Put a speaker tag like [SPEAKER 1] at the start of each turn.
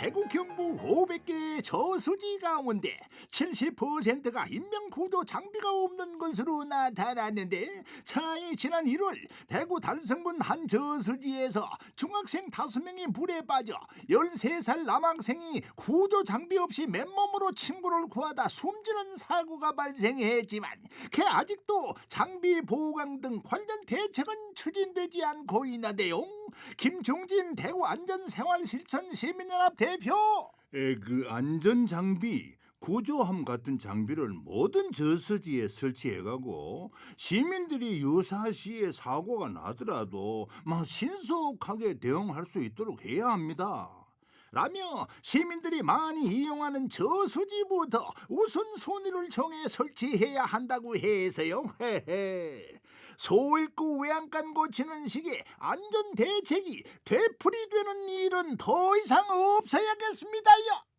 [SPEAKER 1] 대구 경북 500개 저수지 가운데 70%가 인명구조 장비가 없는 것으로 나타났는데 차이 지난 1월 대구 달성군 한 저수지에서 중학생 5명이 물에 빠져 13살 남학생이 구조 장비 없이 맨몸으로 친구를 구하다 숨지는 사고가 발생했지만 그 아직도 장비 보강 등 관련 대책은 추진되지 않고 있는데요. 김종진 대구 안전생활실천 시민연합 대표
[SPEAKER 2] 에, 그 안전 장비, 구조함 같은 장비를 모든 저수지에 설치해가고 시민들이 유사시에 사고가 나더라도 막 신속하게 대응할 수 있도록 해야 합니다.
[SPEAKER 1] 라며 시민들이 많이 이용하는 저수지부터 우선순위를 정해 설치해야 한다고 해서요. 헤헤. 소잃고 외양간 고치는 식의 안전 대책이 되풀이되는 일은 더 이상 없어야겠습니다요.